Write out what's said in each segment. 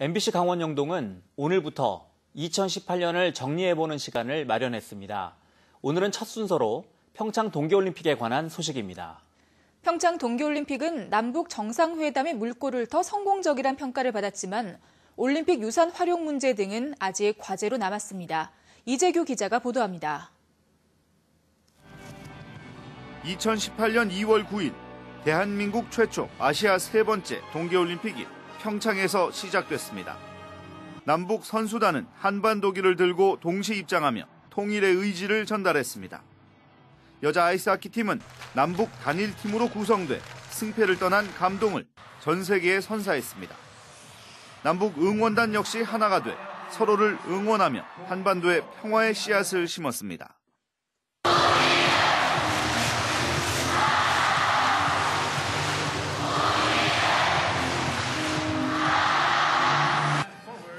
MBC 강원 영동은 오늘부터 2018년을 정리해보는 시간을 마련했습니다. 오늘은 첫 순서로 평창 동계올림픽에 관한 소식입니다. 평창 동계올림픽은 남북 정상회담의 물꼬를 터 성공적이란 평가를 받았지만 올림픽 유산 활용 문제 등은 아직 과제로 남았습니다. 이재규 기자가 보도합니다. 2018년 2월 9일 대한민국 최초 아시아 세 번째 동계올림픽이 평창에서 시작됐습니다. 남북 선수단은 한반도기를 들고 동시 입장하며 통일의 의지를 전달했습니다. 여자 아이스하키 팀은 남북 단일 팀으로 구성돼 승패를 떠난 감동을 전 세계에 선사했습니다. 남북 응원단 역시 하나가 돼 서로를 응원하며 한반도의 평화의 씨앗을 심었습니다.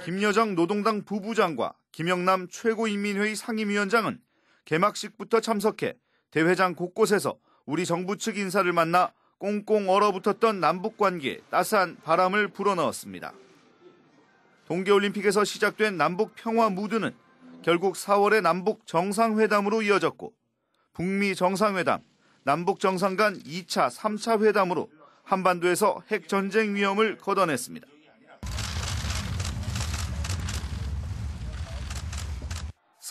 김여정 노동당 부부장과 김영남 최고인민회의 상임위원장은 개막식부터 참석해 대회장 곳곳에서 우리 정부 측 인사를 만나 꽁꽁 얼어붙었던 남북 관계에 따스한 바람을 불어넣었습니다. 동계올림픽에서 시작된 남북 평화 무드는 결국 4월의 남북 정상회담으로 이어졌고 북미 정상회담, 남북 정상 간 2차, 3차 회담으로 한반도에서 핵 전쟁 위험을 걷어냈습니다.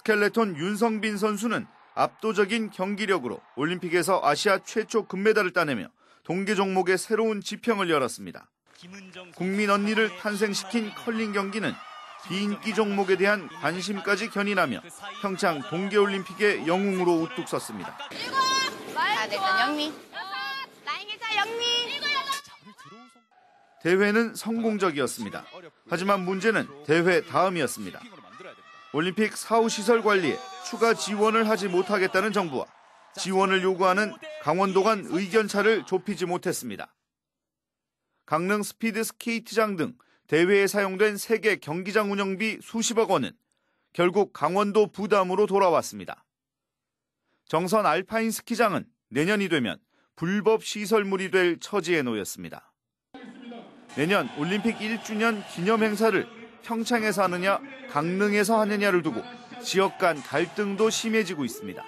스켈레톤 윤성빈 선수는 압도적인 경기력으로 올림픽에서 아시아 최초 금메달을 따내며 동계 종목의 새로운 지평을 열었습니다. 국민 언니를 탄생시킨 컬링 경기는 비인기 종목에 대한 관심까지 견인하며 평창 동계올림픽의 영웅으로 우뚝 섰습니다. 대회는 성공적이었습니다. 하지만 문제는 대회 다음이었습니다. 올림픽 사후 시설 관리에 추가 지원을 하지 못하겠다는 정부와 지원을 요구하는 강원도 간 의견차를 좁히지 못했습니다. 강릉 스피드 스케이트장 등 대회에 사용된 세계 경기장 운영비 수십억 원은 결국 강원도 부담으로 돌아왔습니다. 정선 알파인 스키장은 내년이 되면 불법 시설물이 될 처지에 놓였습니다. 내년 올림픽 1주년 기념 행사를 평창에서 하느냐 강릉에서 하느냐를 두고 지역 간 갈등도 심해지고 있습니다.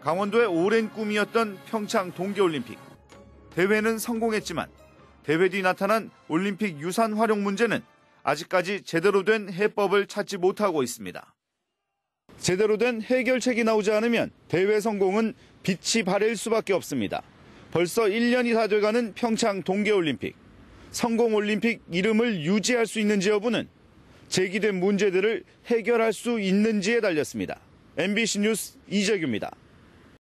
강원도의 오랜 꿈이었던 평창 동계올림픽. 대회는 성공했지만 대회 뒤 나타난 올림픽 유산 활용 문제는 아직까지 제대로 된 해법을 찾지 못하고 있습니다. 제대로 된 해결책이 나오지 않으면 대회 성공은 빛이 바랠 수밖에 없습니다. 벌써 1년이 다 돼가는 평창 동계올림픽. 성공올림픽 이름을 유지할 수 있는지 여부는 제기된 문제들을 해결할 수 있는지에 달렸습니다. MBC 뉴스 이재규입니다.